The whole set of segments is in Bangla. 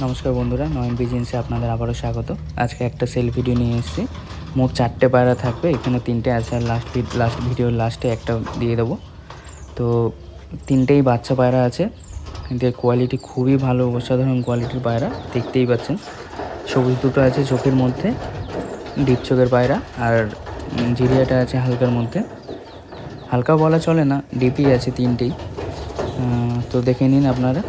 নমস্কার বন্ধুরা, নয়ন বিজেন্সে আপনাদের আবারও স্বাগত। আজকে একটা সেল ভিডিও নিয়ে এসেছি। মোট চারটে পায়রা থাকবে, এখানে তিনটে আছে আর লাস্ট লাস্ট ভিডিওর লাস্টে একটা দিয়ে দেবো। তো তিনটেই বাচ্চা পায়রা আছে। এদের কোয়ালিটি খুবই ভালো, অসাধারণ কোয়ালিটির পায়রা, দেখতেই পাচ্ছেন। সবুজ দুটো আছে চোখের মধ্যে, ডিপ চোখের পায়রা, আর জিরিয়াটা আছে হালকার মধ্যে। হালকা বলা চলে না, ডিপই আছে তিনটেই। তো দেখে নিন আপনারা।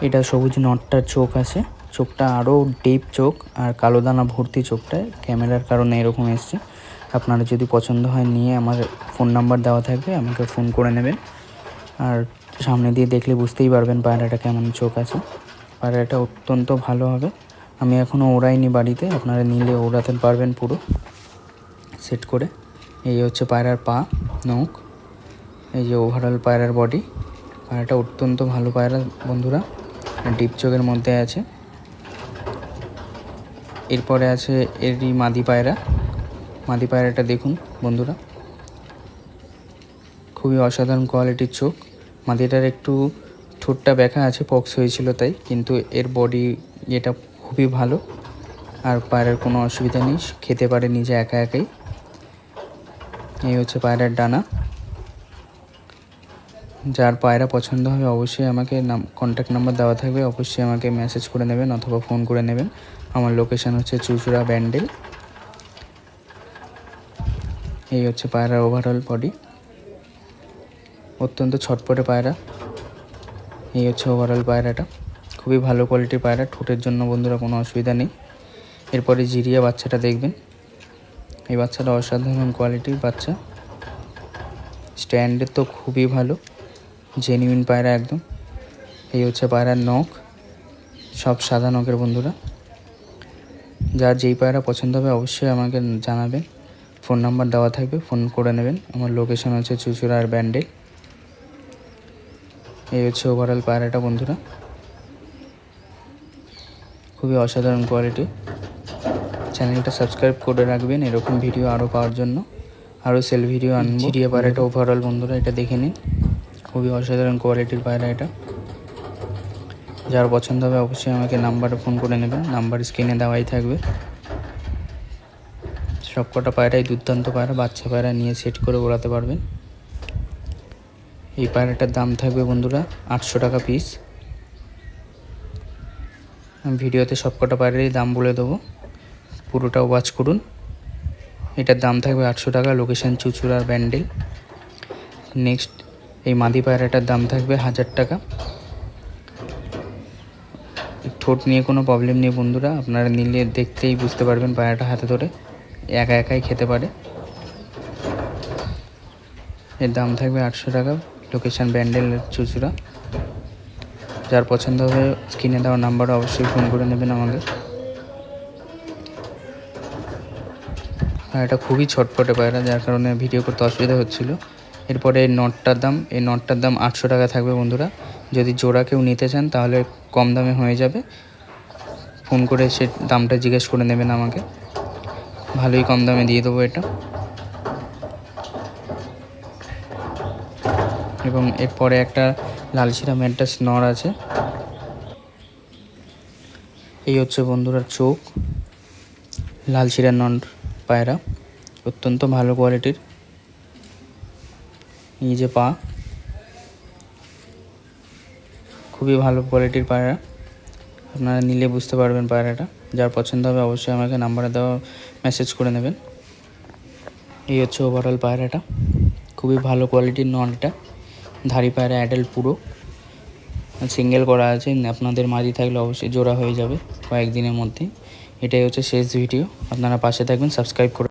এটা সবুজ নটটার চোখ আছে। চোখটা আরও ডিপ চোখ, আর কালো দানা ভর্তি চোখটা ক্যামেরার কারণে এরকম এসছে। আপনারা যদি পছন্দ হয় নিয়ে আমার ফোন নাম্বার দেওয়া থাকবে, আমাকে ফোন করে নেবেন। আর সামনে দিয়ে দেখলে বুঝতেই পারবেন পায়রাটা কেমন চোখ আছে। পায়রাটা অত্যন্ত ভালো হবে। আমি এখনও ওড়াইনি বাড়িতে, আপনারা নিলে ওড়াতে পারবেন পুরো। সেট করে। এই হচ্ছে পায়রার পা, নখ। এই যে ওভারঅল পায়রার বডি পায়রাটা অত্যন্ত ভালো পায়রা বন্ধুরা। ডিপ চোখের মধ্যে আছে। এরপরে আছে এরই মাদি পায়রা। মাদি পায়রাটা দেখুন বন্ধুরা। খুবই অসাধারণ কোয়ালিটির চোখ। মাদিটার একটু ঠোঁটটা ব্যাখা আছে পক্স হয়েছিল তাই, কিন্তু এর বডি এটা খুবই ভালো। আর পায়রার কোনো অসুবিধা নেই, খেতে পারে নিজে একা একাই। এই হচ্ছে পায়রার ডানা। যার পায়রা পছন্দ হবে অবশ্যই আমাকে নাম কন্ট্যাক্ট নাম্বার দেওয়া থাকবে। অবশ্যই আমাকে মেসেজ করে নেবেন অথবা ফোন করে নেবেন। আমার লোকেশান হচ্ছে চুচুড়া ব্যান্ডেল। এই হচ্ছে পায়রার ওভারঅল বডি অত্যন্ত ছটপটে পায়রা। এই হচ্ছে ওভারঅল পায়রাটা। খুবই ভালো কোয়ালিটির পায়রা। ঠোঁটের জন্য বন্ধুরা কোনো অসুবিধা নেই। এরপরে জিরিয়া বাচ্চাটা দেখবেন। এই বাচ্চাটা অসাধারণ কোয়ালিটির বাচ্চা। স্ট্যান্ডের তো খুবই ভালো। জেনুইন পায়রা একদম। এই হচ্ছে পায়রার নখ। সব সাদা নখের বন্ধুরা। যার যেই পায়রা পছন্দ হবে অবশ্যই আমাকে জানাবেন। ফোন নাম্বার দেওয়া থাকবে ফোন করে নেবেন। আমার লোকেশন হচ্ছে চুচুড়ার ব্যান্ডেল। এই হচ্ছে ওভারঅল পায়রাটা বন্ধুরা। খুবই অসাধারণ কোয়ালিটি চ্যানেলটা সাবস্ক্রাইব করে রাখবেন এরকম ভিডিও আরও পাওয়ার জন্য। আরও সেল ভিডিও আনব। জিরিয়া পায়রাটা ওভারঅল বন্ধুরা এটা দেখে নিন। খুবই অসাধারণ কোয়ালিটির পায়রা এটা। যার পছন্দ হবে অবশ্যই আমাকে নাম্বারে ফোন করে নেবেন। নাম্বার স্ক্রিনে দেওয়াই থাকবে। সব কটা পায়রাই দুর্দান্ত পায়রা, বাচ্চা পায়রা নিয়ে সেট করে ওড়াতে পারবেন। এই পায়রাটার দাম থাকবে বন্ধুরা আটশো টাকা পিস আমি ভিডিওতে সব কটা পায়রারই দাম বলে দেবো। পুরোটাও ওয়াচ করুন। এটার দাম থাকবে আটশো টাকা লোকেশান চুচুড়ার ব্যান্ডেল। নেক্সট এই মাদি পায়রাটার দাম থাকবে হাজার টাকা। ঠোঁট নিয়ে কোনো প্রবলেম নেই বন্ধুরা, আপনারা নিলে দেখতেই বুঝতে পারবেন পায়রাটা হাতে ধরে একা একাই খেতে পারে। এর দাম থাকবে আটশো টাকা লোকেশান ব্যান্ডেল চুচুড়া। যার পছন্দ হবে স্ক্রিনে দেওয়া নাম্বারে অবশ্যই ফোন করে নেবেন আমাকে পায়রাটা খুবই ছটপটে পায়রা, যার কারণে ভিডিও করতে অসুবিধা হচ্ছিল। এরপরে নটটার দাম, এই নটটার দাম আটশো টাকা থাকবে বন্ধুরা। যদি জোড়া কেউ নিতে চান, তাহলে কম দামে হয়ে যাবে। ফোন করে সে দামটা জিজ্ঞেস করে নেবেন আমাকে। ভালোই কম দামে দিয়ে দেবো এটা। এবং এরপরে একটা লালশিরা ম্যাড্রাস নর আছে। এই হচ্ছে বন্ধুরা চোখ। লালশিরা নন পায়রা। অত্যন্ত ভালো কোয়ালিটির। এই যে পা। খুবই ভালো কোয়ালিটির পায়রা। আপনারা নিলে বুঝতে পারবেন পায়রাটা। যার পছন্দ হবে অবশ্যই আমাকে নাম্বারে দেওয়া মেসেজ করে নেবেন। এই হচ্ছে ওভারঅল পায়রাটা। খুবই ভালো কোয়ালিটির নন এটা ধারি পায়রা অ্যাডাল্ট পুরো। সিঙ্গেল করা আছে। আপনাদের মাঝি থাকলে অবশ্যই জোড়া হয়ে যাবে কয়েকদিনের মধ্যে এটাই হচ্ছে শেষ ভিডিও আপনারা পাশে থাকবেন সাবস্ক্রাইব করে